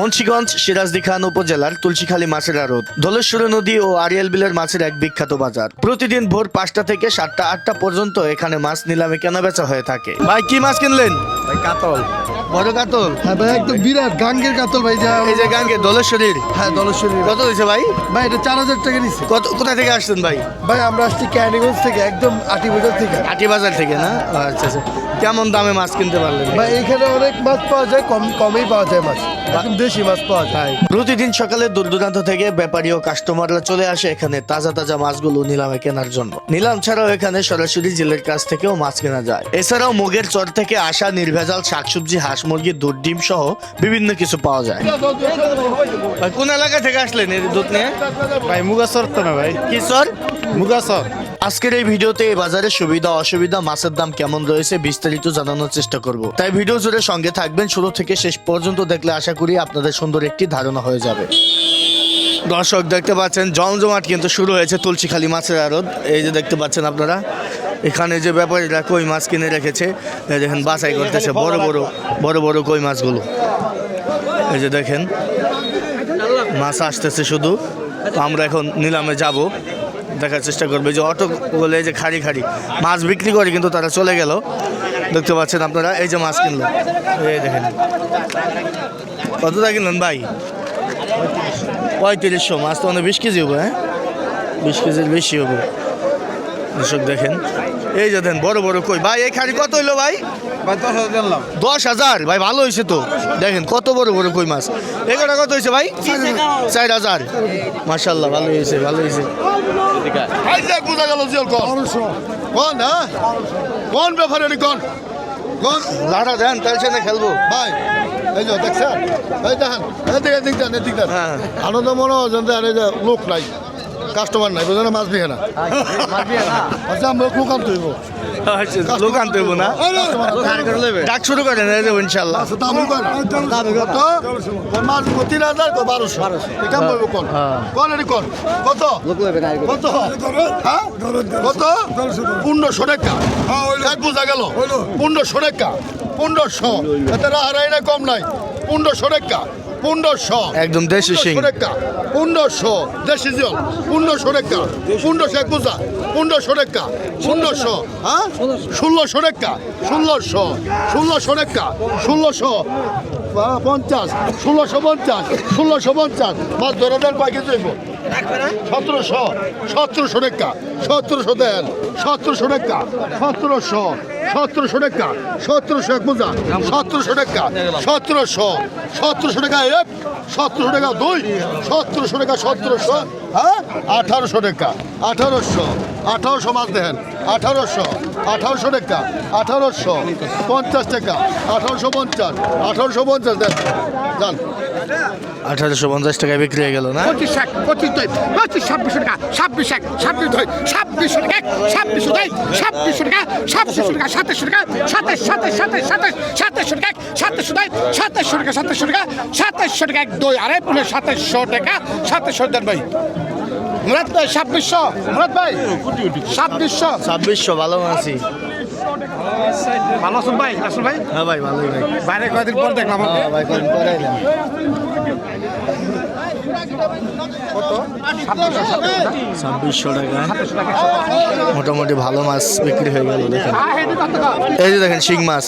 মুন্সিগঞ্জ সিরাজদিখান উপজেলার তুলসীখালী মাছের আড়ত ধলেশ্বর নদী ও আরিয়াল বিলের মাছের এক বিখ্যাত বাজার। প্রতিদিন ভোর পাঁচটা থেকে সাতটা আটটা পর্যন্ত এখানে মাছ নিলামে কেনা বেচা হয়ে থাকে। ভাই কি মাছ কিনলেন? ভাই কাতল। বড় কাতল? হ্যাঁ ভাই একদম বিরাট গাঙ্গের কাতল ভাই যা এই যে গাঙ্গে হ্যাঁ কত হয়েছে ভাই? ভাই এটা চার হাজার টাকা নিচ্ছে। কত কোথা থেকে আসছেন ভাই? ভাই আমরা আসছি ক্যানিগঞ্জ থেকে একদম আটি বাজার থেকে। আটি বাজার থেকে না? আচ্ছা আচ্ছা। কেমন দামে মাছ কিনতে পারলেন? ভাই এখানে অনেক মাছ পাওয়া যায় কম কমেই পাওয়া যায় মাছ। একদম দেশি মাছ পাওয়া যায়। প্রতিদিন সকালে দূর দূরান্ত থেকে ব্যাপারী ও কাস্টমাররা চলে আসে এখানে তাজা তাজা মাছগুলো নিলামে কেনার জন্য। নিলাম ছাড়াও এখানে সরাসরি জেলের কাছ থেকেও মাছ কেনা যায়। এছাড়াও মুগের চর থেকে আসা নির্ভেজাল শাকসবজি হাঁস মুরগি দুধ ডিম সহ বিভিন্ন কিছু পাওয়া যায়। ভাই, কোন এলাকা থেকে আসলেন এই দুধ নিয়ে? ভাই মুগাসর তো না ভাই। কি সর মুগাসর আজকের এই ভিডিওতে এই বাজারের সুবিধা অসুবিধা মাছের দাম কেমন রয়েছে বিস্তারিত জানানোর চেষ্টা করব। তাই ভিডিও জুড়ে সঙ্গে থাকবেন। শুরু থেকে শেষ পর্যন্ত দেখলে আশা করি আপনাদের সুন্দর একটি ধারণা হয়ে যাবে। দর্শক দেখতে পাচ্ছেন জমজমাট কিন্তু শুরু হয়েছে তুলসীখালী মাছের আড়ত। এই যে দেখতে পাচ্ছেন আপনারা এখানে যে ব্যাপারীরা কই মাছ কিনে রেখেছে দেখেন বাছাই করতেছে বড় বড় বড় বড় কই মাছগুলো। এই যে দেখেন, মাছ আসতেছে শুধু। আমরা এখন নিলামে যাব, দেখার চেষ্টা করবে। যে অটো বলে যে খাড়ি খাড়ি, মাছ বিক্রি করে কিন্তু তারা চলে গেল। দেখতে পাচ্ছেন আপনারা, এই যে মাছ কিনলো। এই দেখেন। কতটা কিনলেন ভাই? পঁয়ত্রিশশো। মাছ তো অনেক বিশ কেজি হবে হ্যাঁ? বিশ কেজির বেশি হবে। দর্শক দেখেন এই যে দেন বড় বড় কই? ভাই এই খাড়ি কত হইল ভাই? ভাই দশ হাজার ভাই ভালো হয়েছে তো। দেখেন কত বড় বড় কই মাছ। এগারোটা কত হয়েছে ভাই? চার হাজার। মার্শাল্লাহ ভালো হয়েছে ভালো হয়েছে বোঝা গেল জিয়াল কন। হ্যাঁ? কোন ব্যাপারে কোন। কোন। লাড়া দেন তার সাথে খেলব। ভাই এই যে দেখছেন? এই দেখেন এদিকে এদিক দেন এদিক দেন। হ্যাঁ। আনন্দ মনে হয় লোক নাই। কাস্টমার নাই বুঝলেন? মাছ বিহে না। আচ্ছা আমরা লোক আনতে হইব। লোক আনতে হইবো না? ডাক শুরু করেন ইনশাল্লাহ আচ্ছা কোন মাছ তিন হাজার বারোশো? এটা বলব কোন কোন এটি কোন কত? কত? হ্যাঁ? কত? পনেরোশো টাকা। এক বোঝা গেল। পনেরোশো টাকা। পনেরোশো। এতে হারাই না কম নাই। পনেরোশো টাকা। পনেরোশো। একদম দেশি টাকা পনেরোশো। দেশি জল পনেরোশো টাকা পনেরোশো এক বোঝা পনেরোশো টাকা পনেরোশো হ্যাঁ? ষোলোশো টাকা ষোলোশো। ষোলোশো টাকা ষোলোশো। পঞ্চাশ। ষোলোশো পঞ্চাশ। ষোলোশো পঞ্চাশ। মাছ ধরে দেন পাইকে যাইব। সতেরোশো। সতেরোশো টাকা সতেরোশো দেন। সতেরোশো টাকা সতেরোশো। সতেরোশো টাকা, সতেরোশো এক বোঝা সতেরোশো টাকা, সতেরোশো সতেরোশো টাকা এক, সতেরোশো টাকা দুই, সতেরোশো টাকা সতেরোশো হ্যাঁ? আঠারোশো টাকা, আঠারোশো আঠারোশো মাছ দেখেন, আঠারোশো আঠারোশো টাকা, আঠারোশো পঞ্চাশ টাকা, আঠারোশো পঞ্চাশ আঠারোশো পঞ্চাশ দেন, যান। আঠারোশো পঞ্চাশ টাকায় বিক্রি হয়ে গেল না? পঁচিশ এক পঁচিশ দুই পঁচিশ ছাব্বিশশো টাকা ছাব্বিশ এক ছাব্বিশ দুই ছাব্বিশশো টাকা ছাব্বিশশো দুই ছাব্বিশশো টাকা ছাব্বিশশো টাকা সাতাশশো টাকা সাতাশ সাতাশ সাতাশ সাতাশ সাতাশশো টাকা সাতাশশো দুই সাতাশশো টাকা সাতাশশো টাকা সাতাশশো টাকা এক দুই আড়াই পুনে সাতাশশো টাকা সাতাশশো দেন ভাই। মুরাদ ভাই ছাব্বিশশো মুরাদ ভাই ছাব্বিশশো। ছাব্বিশশো ভালো আছি ভালো আছেন ভাই আসল ভাই? হ্যাঁ ভাই ভালোই ভাই। বাইরে কয়েকদিন পর দেখলাম। হ্যাঁ ভাই কদিন পরে টাকা মোটামুটি ভালো মাছ বিক্রি হয়ে গেল দেখেন এই যে দেখেন শিং মাছ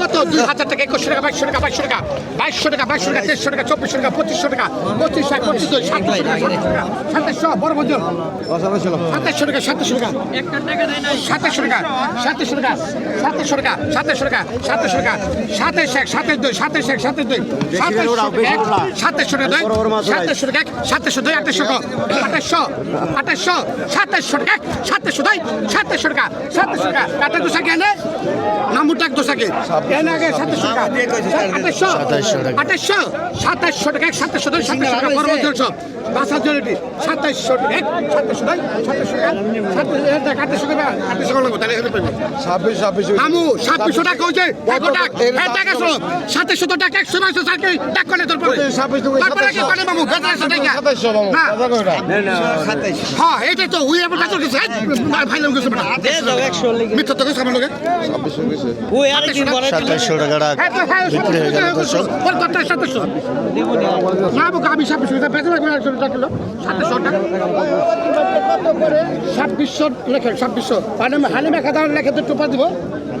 কত দুই হাজার টাকা একুশশো টাকা বাইশশো টাকা বাইশশো টাকা বাইশশো টাকা বাইশশো টাকা তেইশশো টাকা চব্বিশশো টাকা পঁচিশশো টাকা পঁচিশ এক পঁচিশ দুই সাতাশশো টাকা বড় বন্ধু টাকা সাতাশশো টাকা সাতাশশো টাকা সাতাশশো টাকা সাতাশশো টাকা সাতাশশো টাকা সাতাশশো টাকা সাতাশ এক সাতাশ দুই সাতাশ এক সাতাশ দুই সাতাশশো এক সাতাশশো টাকা দুই সাতাশশো টাকা এক সাতাশশো দুই আঠাশশো আঠাশশো আঠাশশো সাতাশশো টাকা এক সাতাশশো দুই সাতাশশো টাকা সাতাশশো টাকা কাটা দোষা কেন নামুটাক দোষাকে কেন আগে সাতাশশো টাকা আঠাশশো সাতাশশো টাকা। আঠাশশো সাতাশশো টাকা এক সাতাশশো দুই সাতাশশো টাকা বড় বলছো বাসা জরুরি সাতাশশো টাকা এক সাতাশশো দুই সাতাশশো টাকা সাতাশ টাকা আঠাশশো টাকা লাগবে তাহলে এখানে পাইবো ছাব্বিশ ছাব্বিশ আমু ছাব্বিশশো টাকা হয়েছে টাকা এক টাকা শোনো সাতাশশো টাকা একশো সার্কেল টাক তোর পরে তারপরে কি পারে মামু? সাতাইশশো টাকা না? হ্যাঁ এটা তো ওই আমার কাছে গেছে ভাই লোক গেছে মিথ্যা তো গেছে আমার লোকে। লেখে ছাব্বিশশো। হ্যাঁ, হালিমা খাতা লেখে তো টোপা দিব।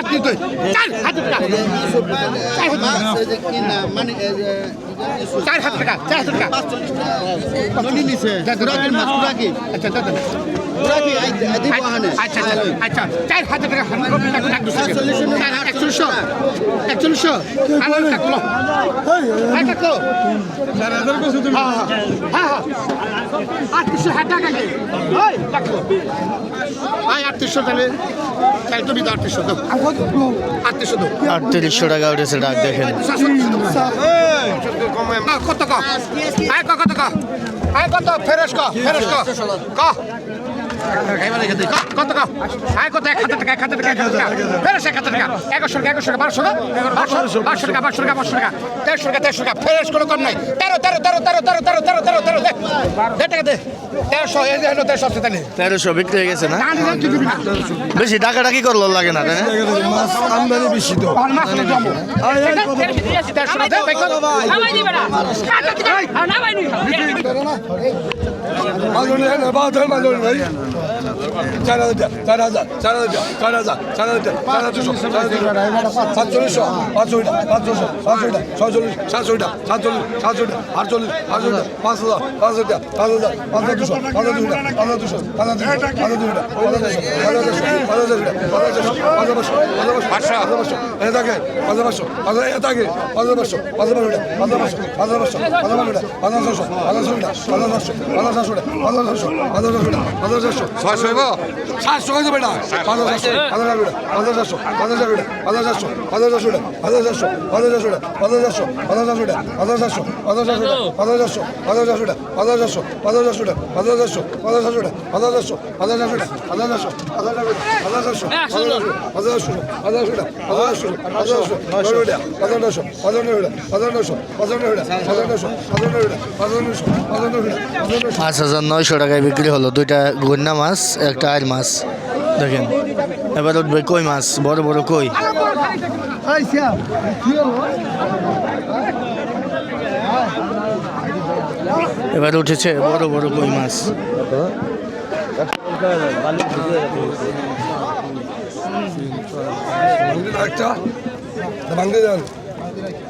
হাত দিতে চার হাত দিতে চার হাত চার হাজার টাকা। চার হাজার টাকা আচ্ছা দাদা আচ্ছা আচ্ছা আচ্ছা চার হাজার টাকা একচল্লিশশো একচল্লিশশো হ্যাঁ। হ্যাঁ হ্যাঁ। আটত্রিশশো হাজার টাকা কি ওই টাকলো ভাই আটত্রিশশো তাহলে। তাহলে তুমি তো আটত্রিশশো দাও। আটত্রিশশো। দাও। আটত্রিশশো টাকা উঠেছে ডাক দেখেন। কত ক? আয় কত ক? আয় কত? ফেরস ক ফেরস ক। তেরোশো বিক্রি হয়ে গেছে না বেশি টাকা টাকি করল লাগে না চার হাজার চার হাজার চার হাজার চার হাজার চার হাজার চার হাজার দুশো চার হাজার সাতচল্লিশশো পাঁচশোটা পাঁচশোশো পাঁচশোটা ছয়চল্লিশ সাতশোটা সাতচল্লিশ সাতশোটা আটচল্লিশ আটশোটা পাঁচ হাজার পাঁচ হাজার পাঁচ হাজার পাঁচ হাজার দুশো পাঁচ হাজার দুশোটা পাঁচ হাজার দুশো পাঁচ হাজার দুশো পাঁচ হাজার দুশোটা পাঁচ পাঁচশো পাঁচশো পাঁচশো পাঁচশো পাঁচশো পাঁচশো পাঁচশো পাঁচ সাতশো পাঁচ হাজার সাতশো হাজার সাতশো পাঁচ সাতশো পাঁচ সাতশো পাঁচ সাতশো পাঁচ সাতশো পাঁচ সাতশো পাঁচ সাতশো পাঁচ সাতশো পাঁচ হাজার পাঁচ হাজার পাঁচ হাজার পাঁচ হাজার পাঁচ হাজার পাঁচ পাঁচ হাজার নয়শো টাকায় বিক্রি হলো দুইটা গন্যা মাছ, একটা আর মাছ। দেখেন, এবার উঠবে কই মাছ? বড় বড় কই? এবার উঠেছে বড় বড় কই মাছ। একটা।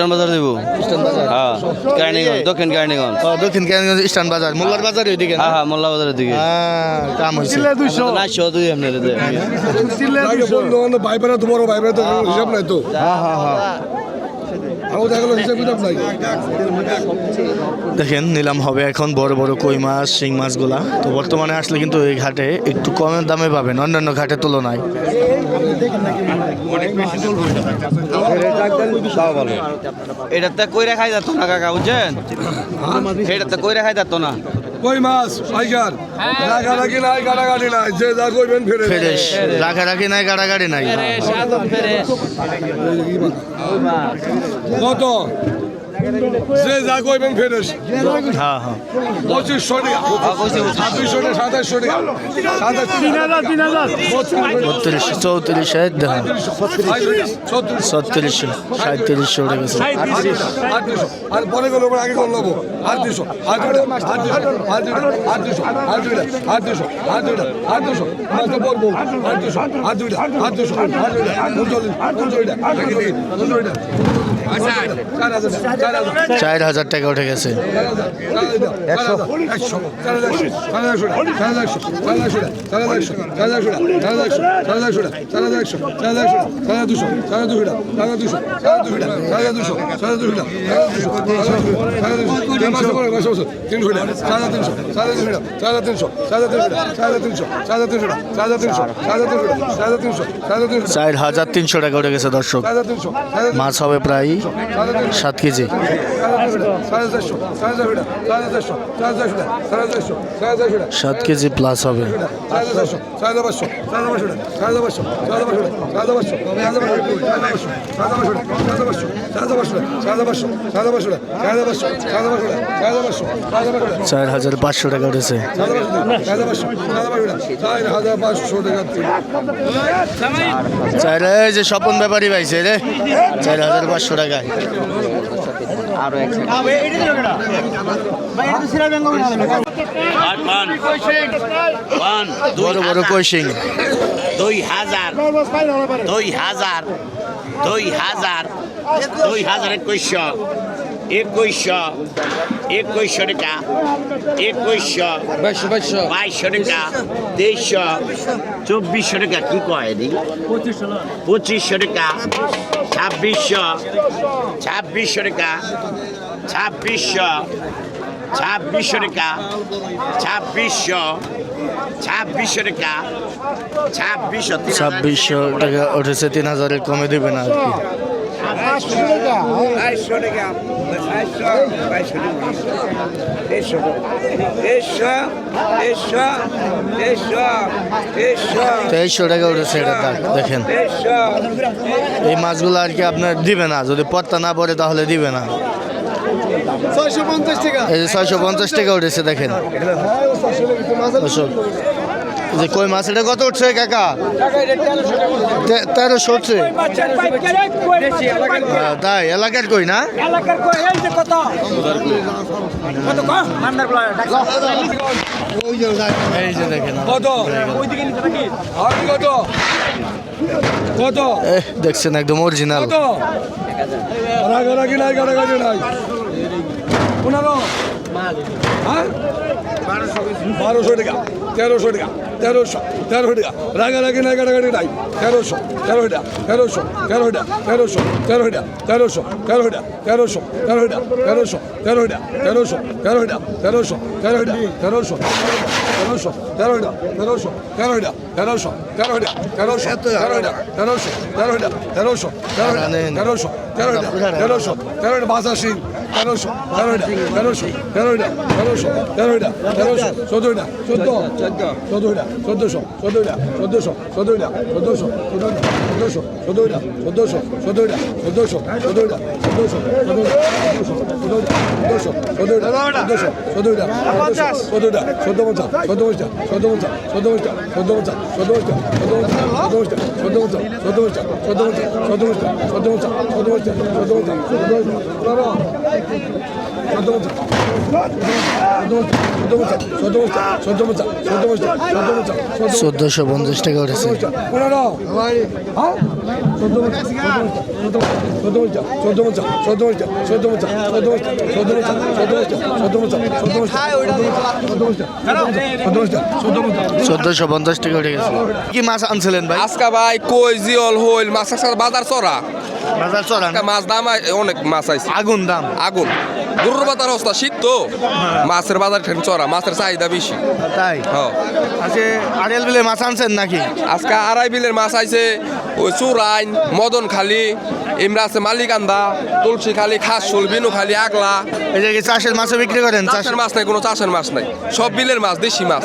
ইস্টার্ন বাজার দিব? ইস্টার্ন বাজার। হ্যাঁ। কেরানীগঞ্জ দক্ষিণ কেরানীগঞ্জ। ও দক্ষিণ কেরানীগঞ্জ ইস্টার্ন বাজার। মোল্লার বাজার ওইদিকে হ্যাঁ হ্যাঁ মোল্লা বাজারের দিকে হ্যাঁ দাম হইছে চিল্লা 200 না 100 দুই এমনি রে চিল্লা ভাই ভাই তোমার ভাই ভাই তো হিসাব নাই তো। হ্যাঁ হ্যাঁ হ্যাঁ। দেখেন নিলাম হবে এখন বড় বড় কই মাছ শিং মাছগুলা। তো বর্তমানে আসলে কিন্তু এই ঘাটে একটু কমের দামে পাবেন অন্যান্য ঘাটের তুলনায়। এটা তো কই খাই যেত না কাকা বুঝছেন? এটাতে কই খাই যেত না। কই মাছ? পাইকার রাখা রাখি নাই গাড়াগাড়ি নাই। যে যা কইবেন ফেরে ফ্রেশ রাখা রাখি নাই গাড়াগাড়ি নাই। কত? যে যা কইবেন ফেরেস হ্যাঁ হ্যাঁ পঁচিশশো টাকা ছাব্বিশশো টাকা সাতাশশো টাকা সাতাশ তিন হাজার তিন হাজার বত্রিশ চৌত্রিশ ছত্রিশশো সাঁত্রিশশো আর পরে গেলে আগে করে নেব দুশো আর দুটা আর দুশো মাছটা পড়ব চার হাজার চার হাজার চার হাজার টাকা উঠে গেছে দুশো দুশো দুশো দুশো দুশো দুশো চার হাজার তিনশো টাকা উঠে গেছে দর্শক। মাছ হবে প্রায় সাত কেজি। সাত কেজি প্লাস হবে। চার হাজার পাঁচশো টাকা উঠেছে। চার যে স্বপন ব্যাপারী রে। চার হাজার পাঁচশো টাকায়। আরও এক বড় বড় কৈশিং দুই হাজার। দুই হাজার। দুই হাজার। দুই হাজার একুশশো। একুশশো। একুশশো টাকা। একুশশো। বাইশশো টাকা। তেইশশো। চব্বিশশো টাকা কি কয় পঁচিশশো টাকা। ছাব্বিশশো ছাব্বিশশো টাকা, ছাব্বিশশো ছাব্বিশশো টাকা, ছাব্বিশশো ছাব্বিশশো টাকা, ছাব্বিশশো ছাব্বিশশো টাকা উঠেছে, তিন হাজারের কমে দেবে না আর কি। বাইশশো টাকা বাইশশো বাইশশো দেড়শো দেড়শো দেড়শো দেড়শো দেড়শো তেইশশো টাকা উঠেছে এটা দেখেন। এই মাছগুলো আর কি আপনার দিবে না যদি পত্তা না পড়ে তাহলে দিবে না। ছয়শো এই যে ছয়শো পঞ্চাশ টাকা উঠেছে দেখেন। এই যে কই মাছ, এটা কত উঠছে কাকা? তেরোশো উঠছে। তাই, এলাকার কই না? দেখছেন একদম অরিজিনাল পনেরো। হ্যাঁ? বারোশো টাকা তেরোশো টাকা তেরোশো তেরো টাকা রাগারাগি নাই গাড়াগাড়ি নাই তেরোশো তেরো টাকা তেরোশো তেরো টাকা তেরোশো তেরো টাকা তেরোশো তেরো টাকা তেরোশো তেরো টাকা তেরোশো তেরো টাকা তেরোশো তেরো টাকা তেরোশো তেরো টাকা তেরোশো তেরোশো তেরো টাকা তেরোশো তেরো টাকা তেরোশো তেরো টাকা তেরোশো তেরো টাকা তেরোশো তেরো টাকা তেরোশো তেরো তেরোশো তেরো টাকা বাসাশি তেরোশো তেরো টাকা তেরোশো তেরো টাকা তেরোশো তেরো টাকা তেরোশো চোদ্দ টাকা চোদ্দ চোদ্দ টাকা চোদ্দশো চোদ্দ টাকা চোদ্দশো চোদ্দ টাকা চোদ্দশো চোদ্দশো চোদ্দ টাকা চোদ্দশো চোদ্দ টাকা চোদ্দশো চোদ্দ টাকা চোদ্দশো চোদ্দ চোদ্দ চোদ্দ চোদ্দ চোদ্দ পঞ্চাশ চোদ্দ পঞ্চাশ চোদ্দ পঞ্চাশ চোদ্দ পঞ্চাশ চোদ্দ পঞ্চাশ চোদ্দ পঞ্চাশ চোদ্দ পঞ্চাশ চোদ্দ পঞ্চাশ চোদ্দ পঞ্চাশ চোদ্দ পঞ্চাশ চোদ্দ পঞ্চাশ চোদ্দ পঞ্চাশ চোদ্দ পঞ্চাশ চোদ্দ পঞ্চাশ চোদ্দ পঞ্চাশ চোদ্দশো পঞ্চাশ টাকা উঠেছে। চোদ্দশো পঞ্চাশ টাকা উঠে গেছে। কি মাছ আনছিলেন ভাই? আজকা ভাই কই জিওল হইল মাছ বাজার চড়া? মাছ দাম অনেক মাছ আইছে। আগুন দাম। আগুন। গরুর বাজার অবস্থা শীত তো মাছের বাজার ঠেন চড়া মাছের চাহিদা বেশি তাই হ্যাঁ আজকে আড়েল বিলে মাছ আনছেন নাকি আজকে আড়াই বিলের মাছ আইছে ওই চুরাইন মদন খালি এমরা আছে মালিকান্দা তুলসী খালি খাসুল বিনু খালি আগলা এই যে কি চাষের মাছও বিক্রি করেন চাষের মাছ নাই কোনো চাষের মাছ নাই সব বিলের মাছ দেশি মাছ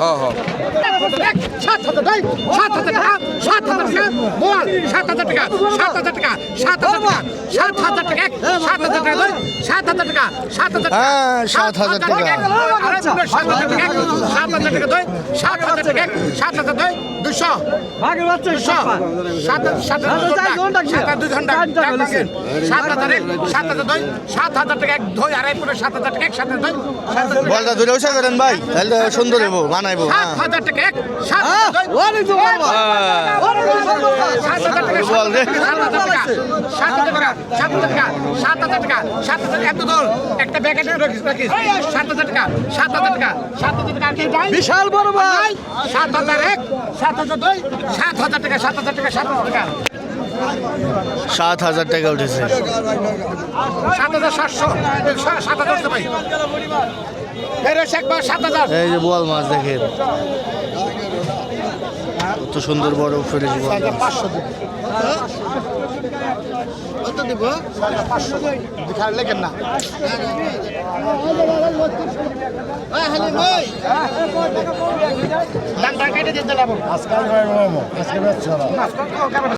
হ্যাঁ হ্যাঁ সাত হাজার টাকা সাত হাজার টাকা সাত হাজার টাকা সাত হাজার টাকা সাত হাজার হাজার টাকা সাত হাজার টাকা সাত হাজার টাকা এক সাত হাজার টাকা সাত হাজার সাত হাজার টাকা হ্যাঁ, সাত হাজার টাকা। এক, সাত হাজার টাকা সাত হাজার টাকা দুই সাত হাজার টাকা সাত হাজার দুই দুশো দুশো সাত সাত হাজার দুই ঘণ্টা সাত হাজার এক সাত হাজার দুই সাত হাজার টাকা এক দুই আড়াই পুরো সাত হাজার টাকা এক সাত হাজার দুই বলটা ধরে উষা করেন ভাই তাহলে সুন্দর হইব মানাইবো সাত হ্যাঁ হাজার টাকা এক সাত হাজার সাত হাজার টাকা সাত হাজার টাকা সাত হাজার টাকা সাত হাজার টাকা সাত হাজার টাকা এত দল একটা ব্যাকেটে রাখিস রাখিস সাত হাজার টাকা সাত হাজার টাকা সাত হাজার টাকা বিশাল বড় ভাই সাত হাজার এক সাত হাজার দুই সাত হাজার টাকা সাত হাজার টাকা সাত হাজার টাকা সাত হাজার টাকা উঠেছে সাত হাজার সাতশো সাত হাজার তো ভাই ফেরত সাত হাজার এই যে বোয়াল মাছ দেখেন কত সুন্দর বড় বোয়াল মাছ। কত দিব? খারাপ লেগেন না। আজকাল আজকে